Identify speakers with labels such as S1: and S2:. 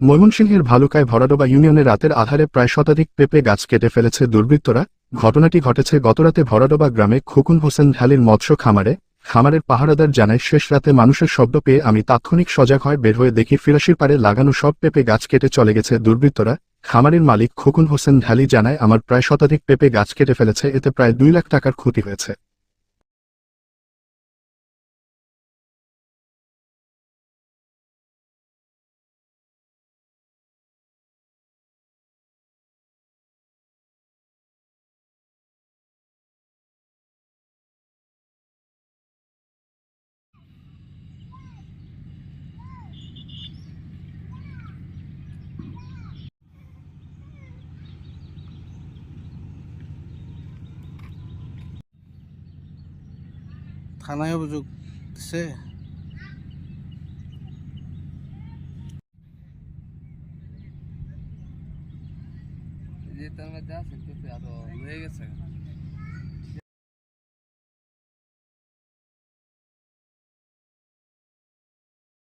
S1: ময়মনসিংহের ভালুকায় ভরাডোবা ইউনিয়নে রাতের আধারে প্রায় শতাধিক পেঁপে গাছ কেটে ফেলেছে দুর্বৃত্তরা। ঘটনাটি ঘটেছে গতরাতে ভরাডোবা গ্রামে খোকুন হোসেন ঢালির মৎস্য খামারে। খামারের পাহারাদার জানায়, শেষ রাতে মানুষের শব্দ পেয়ে আমি তাৎক্ষণিক সজাগ হয় বের হয়ে দেখি ফিরাসির পারে লাগানো সব পেঁপে গাছ কেটে চলে গেছে দুর্বৃত্তরা। খামারের মালিক খোকুন হোসেন ঢালি জানায়, আমার প্রায় শতাধিক পেঁপে গাছ কেটে ফেলেছে, এতে প্রায় দুই লাখ টাকার ক্ষতি হয়েছে।
S2: থানায় অভিযোগ দিছে।
S3: যে তার মধ্যে আছে তো আরও হয়ে গেছে।